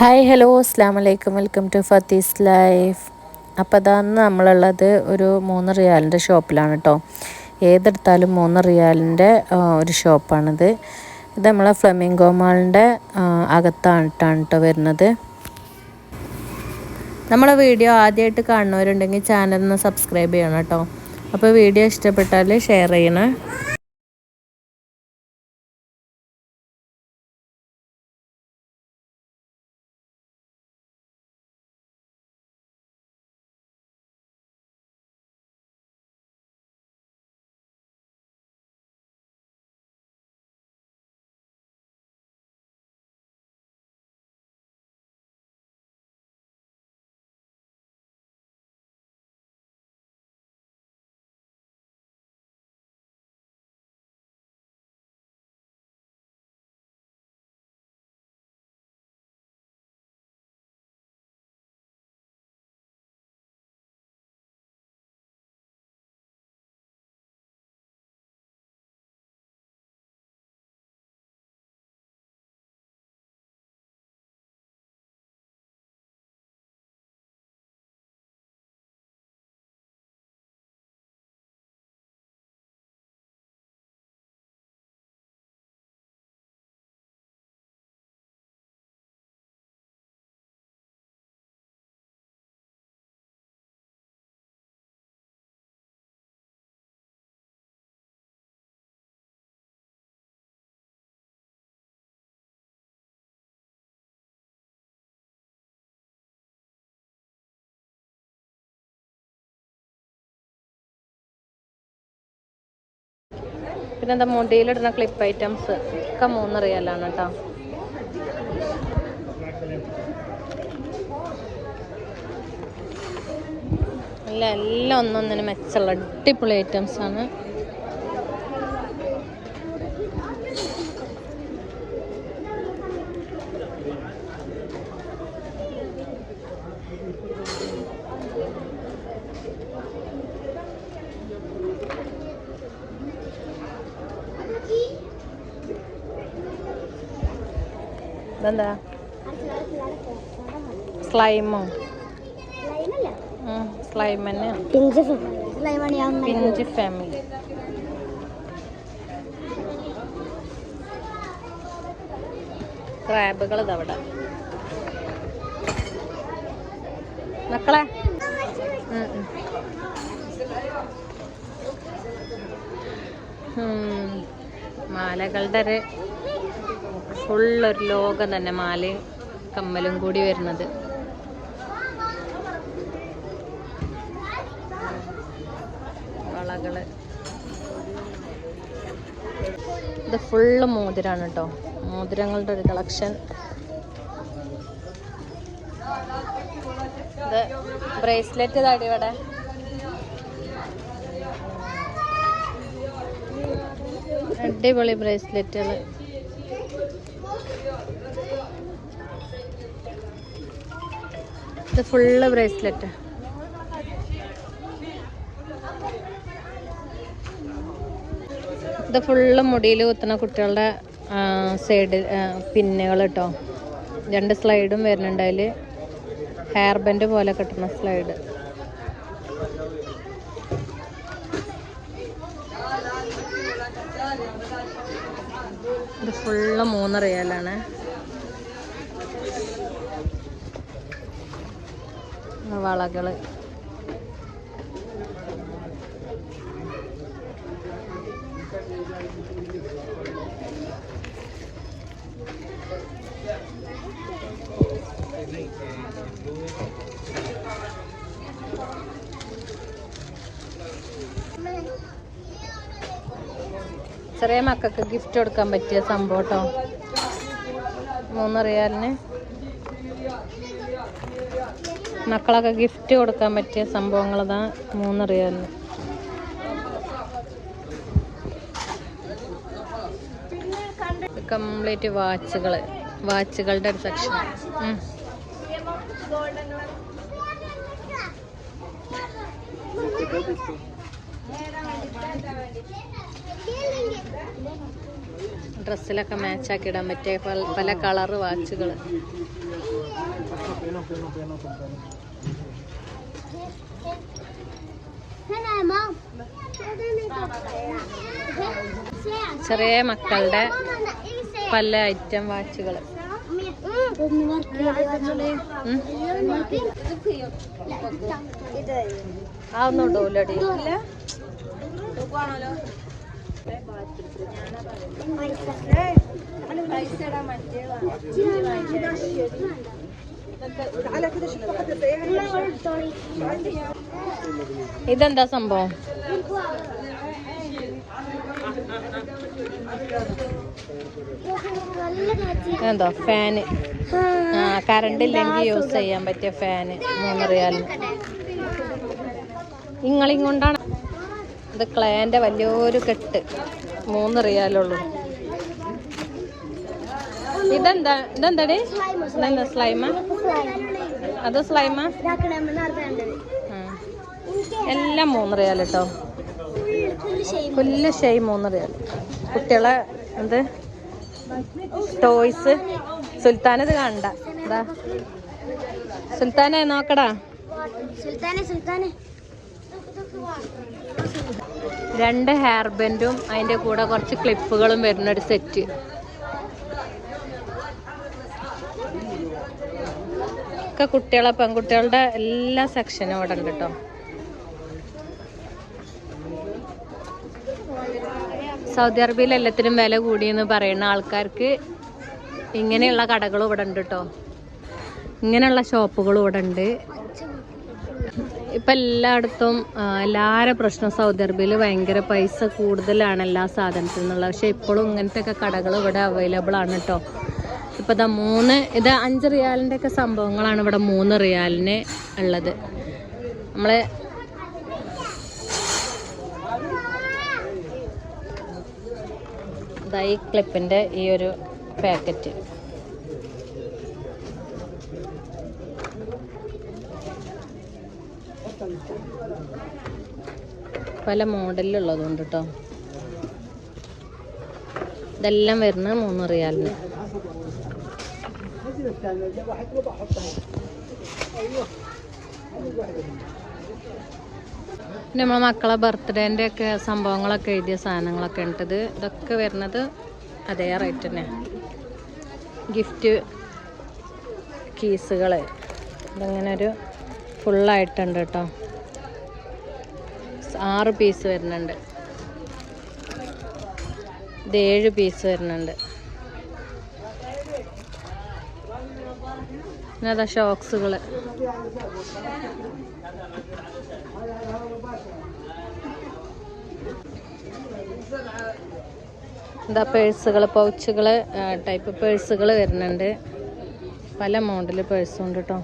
Hi hello അസ്ലാം വലൈക്കും welcome to ഫത്തീസ് life അപ്പോൾ അതാണ് നമ്മളുള്ളത് ഒരു മൂന്ന് റിയാലിന്റെ ഷോപ്പിലാണ് കേട്ടോ ഏതെടുത്താലും മൂന്ന് റിയാലിന്റെ ഒരു ഷോപ്പാണിത്. ഇത് നമ്മളെ ഫ്ലമിംഗോ മാളിന്റെ അകത്താണ് കേട്ടോ വരുന്നത്. നമ്മളെ വീഡിയോ ആദ്യമായിട്ട് കാണുന്നവരുണ്ടെങ്കിൽ ചാനലിന് സബ്സ്ക്രൈബ് ചെയ്യണം കേട്ടോ അപ്പോൾ വീഡിയോ ഇഷ്ടപ്പെട്ടാൽ ഷെയർ ചെയ്യണേ. പിന്നെ എന്താ മുടിയിലിടുന്ന ക്ലിപ്പ് ഐറ്റംസ് ഒക്കെ മൂന്ന് റിയലാണ് കേട്ടോ. അല്ല എല്ലാം ഒന്നൊന്നിന് മെച്ചമുള്ള അടിപൊളി ഐറ്റംസ് ഇതെന്താ? സ്ലൈമോ സ്ലൈം തന്നെയാണ് പിഞ്ച് ഫാമിലി. ക്രാബുകൾ ഇതവിടെ മക്കളെ. മാലകളുടെ ഒരു ഫുള്ളൊരു ലോകം തന്നെ മാലയും കമ്മലും കൂടി വരുന്നത്. വളകൾ. ഇത് ഫുള്ള് മോതിരാണ് കേട്ടോ മോതിരങ്ങളുടെ ഒരു കളക്ഷൻ. ഇത് ബ്രേസ്ലെറ്റ് ഇവിടെ. അടിപൊളി ബ്രേസ്ലെറ്റുകൾ ഇത് ഫുള്ള് ബ്രേസ്ലെറ്റ് ഇത് ഫുള്ള് മുടിയിൽ കുത്തുന്ന കുട്ടികളുടെ സൈഡ് പിന്നുകൾ കേട്ടോ രണ്ട് സ്ലൈഡും വരുന്നുണ്ട് അതിൽ ഹെയർ ബെൻഡ് പോലെ കിട്ടുന്ന സ്ലൈഡ് ഇത് ഫുള്ള് മൂന്ന് റിയലാണ് വളകൾ ചെറിയ മക്കൾക്ക് ഗിഫ്റ്റ് കൊടുക്കാൻ പറ്റിയ സംഭവം കേട്ടോ മൂന്ന് മക്കളൊക്കെ ഗിഫ്റ്റ് കൊടുക്കാൻ പറ്റിയ സംഭവങ്ങൾ ഇതാ മൂന്ന് കംപ്ലീറ്റ് വാച്ചുകൾ വാച്ചുകളുടെ ഒരു സെക്ഷൻ ഡ്രസ്സിലൊക്കെ മാച്ചാക്കി ഇടാൻ പറ്റിയ പല കളറ് വാച്ചുകൾ ചെറിയ മക്കളുടെ പല ഐറ്റം വാച്ചുകൾ ആ ഒന്നും ഇതെന്താ സംഭവം? എന്തോ ഫാന് ആ കറണ്ട് ഇല്ലെങ്കിൽ യൂസ് ചെയ്യാൻ പറ്റിയ ഫാന് മൂന്ന് റിയാലിന് ഇങ്ങളിങ് കൊണ്ടാണ്. ഇത് ക്ലേന്റെ വലിയൊരു കെട്ട്. മൂന്ന് റിയാലുള്ളൂ ഇതെന്താ? ഇതെന്താടി? ഇതെന്താ സ്ലൈമ അത് സ്ലൈമ എല്ലാം മൂന്ന് റിയാൽ കേട്ടോ ഷെയ് മൂന്ന് റിയാൽ കുട്ടികളെ എന്ത്? ടോയ്സ്. സുൽത്താനത് കാണണ്ട എന്താ സുൽത്താനെ നോക്കടാ. രണ്ട് ഹെയർ ബെൻഡും അതിന്റെ കൂടെ കുറച്ച് ക്ലിപ്പുകളും വരുന്ന ഒരു സെറ്റ് ഒക്കെ കുട്ടികളെ പെൺകുട്ടികളുടെ എല്ലാ സെക്ഷനും ഇവിടെ ഉണ്ട് കേട്ടോ സൗദി അറേബ്യയിൽ എല്ലാത്തിനും വില കൂടിയെന്ന് പറയുന്ന ആൾക്കാർക്ക് ഇങ്ങനെയുള്ള കടകളും ഇവിടെ ഉണ്ട് കേട്ടോ ഇങ്ങനെയുള്ള ഷോപ്പുകളും ഇവിടെ ഉണ്ട്. ഇപ്പം എല്ലായിടത്തും എല്ലാവരും പ്രശ്നം സൗദി അറേബ്യയിൽ ഭയങ്കര പൈസ കൂടുതലാണ് എല്ലാ സാധനത്തിൽ നിന്നുള്ള പക്ഷേ ഇപ്പോഴും ഇങ്ങനത്തെ ഒക്കെ കടകൾ ഇവിടെ അവൈലബിൾ ആണ് കേട്ടോ ഇപ്പം ഇതാ മൂന്ന് ഇത് അഞ്ച് റിയാലിന്റെ ഒക്കെ സംഭവങ്ങളാണ് ഇവിടെ മൂന്ന് റിയാലിന് ഉള്ളത്. നമ്മൾ ഈ ക്ലിപ്പിന്റെ ഈ ഒരു പാക്കറ്റ്. പല മോഡലിലുള്ളതുണ്ട് കേട്ടോ ഇതെല്ലാം വരുന്ന മൂന്ന് റിയാലിന്. പിന്നെ നമ്മളെ മക്കളെ ബർത്ത്ഡേന്റെ ഒക്കെ സംഭവങ്ങളൊക്കെ എഴുതിയ സാധനങ്ങളൊക്കെ ഉണ്ടത് ഇതൊക്കെ വരുന്നത് അതേ റേറ്റ് തന്നെ. ഗിഫ്റ്റ് കീസുകൾ ഇതിങ്ങനെ ഒരു ഫുള്ളായിട്ടുണ്ട് കേട്ടോ. ആറ് പീസ് വരുന്നുണ്ട്. ഇത് ഏഴ് പീസ് വരുന്നുണ്ട്. പിന്നെ അതാ ഷോക്സുകൾ എന്താ പേഴ്സുകൾ പൗച്ചുകൾ ടൈപ്പ് പേഴ്സുകൾ വരുന്നുണ്ട്. പല മോഡൽ പേഴ്സും ഉണ്ട് കേട്ടോ